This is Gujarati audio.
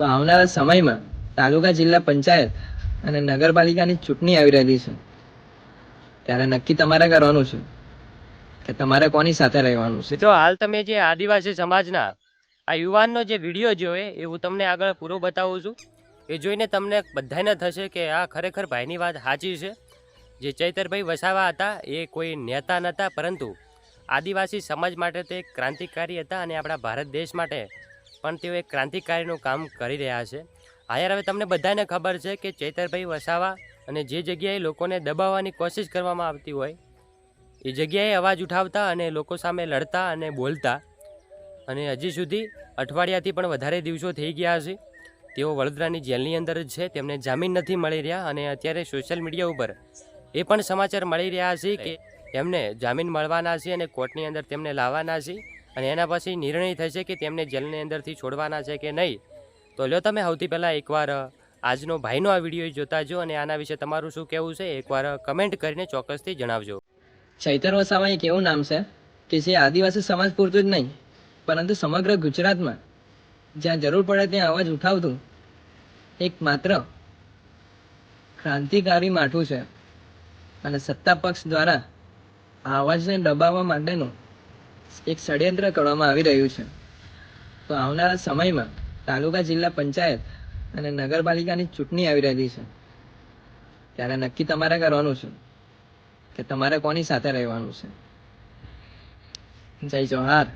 તો આવનારા સમયમાં તાલુકા જિલ્લા પંચાયત અને નગરપાલિકાની ચૂંટણી આવી રહેલી છે. ત્યારે નક્કી તમારે કરવાનું છે કે તમારે કોની સાથે રહેવાનું છે? તો હાલ તમે જે આદિવાસી સમાજના આ યુવાનનો જે વીડિયો જોયો એ હું તમને આગળ પૂરો બતાવું છું. એ જોઈને તમને બધાને થશે કે આ ખરેખર ભાઈની વાત સાચી છે. જે ચૈતરભાઈ વસાવા હતા એ કોઈ નેતા નહોતા, પરંતુ આદિવાસી સમાજ માટે તે ક્રાંતિકારી હતા અને આપણા ભારત દેશ માટે પણ તેઓ એક ક્રાંતિકારીનું કામ કરી રહ્યા છે. હા યાર હવે તમને બધાને ખબર છે કે ચેતરભાઈ વસાવા અને જે જગ્યાએ લોકોને દબાવવાની કોશિશ કરવામાં આવતી હોય, એ જગ્યાએ અવાજ ઉઠાવતા અને લોકો સામે લડતા અને બોલતા. અને હજી સુધી અઠવાડિયાથી પણ વધારે દિવસો થઈ ગયા છે. તેઓ વડોદરાની જેલની અંદર જ છે. તેમને જામીન નથી મળી રહ્યા અને અત્યારે સોશિયલ મીડિયા ઉપર એ પણ સમાચાર મળી રહ્યા છે કે એમને જામીન મળવાના છે અને કોર્ટની અંદર તેમને લાવવાના છે. અને એના પછી નિર્ણય થશે કે તેમને જેલની અંદરથી છોડવાના છે કે નહીં. તો લ્યો તમે સૌથી પહેલાં એકવાર આજનો ભાઈનો આ વીડિયો જોતા જો અને આના વિશે તમારું શું કહેવું છે એકવાર કમેન્ટ કરીને ચોક્કસથી જણાવજો. ચૈતર વસાવા એક એવું નામ છે? કે જે આદિવાસી સમાજ પૂરતું જ નહીં, પરંતુ સમગ્ર ગુજરાતમાં જ્યાં જરૂર પડે ત્યાં અવાજ ઉઠાવતું એક માત્ર ક્રાંતિકારી માઠું છે. અને સત્તા પક્ષ દ્વારા આ અવાજને દબાવવા માટેનું એક ષડયંત્ર કરવામાં આવી રહ્યું છે. તો આવનારા સમયમાં તાલુકા જિલ્લા પંચાયત અને નગરપાલિકાની ચૂંટણી આવી રહેલી છે. ત્યારે નક્કી તમારે કરવાનું છે કે તમારે કોની સાથે રહેવાનું છે? જય જોહાર.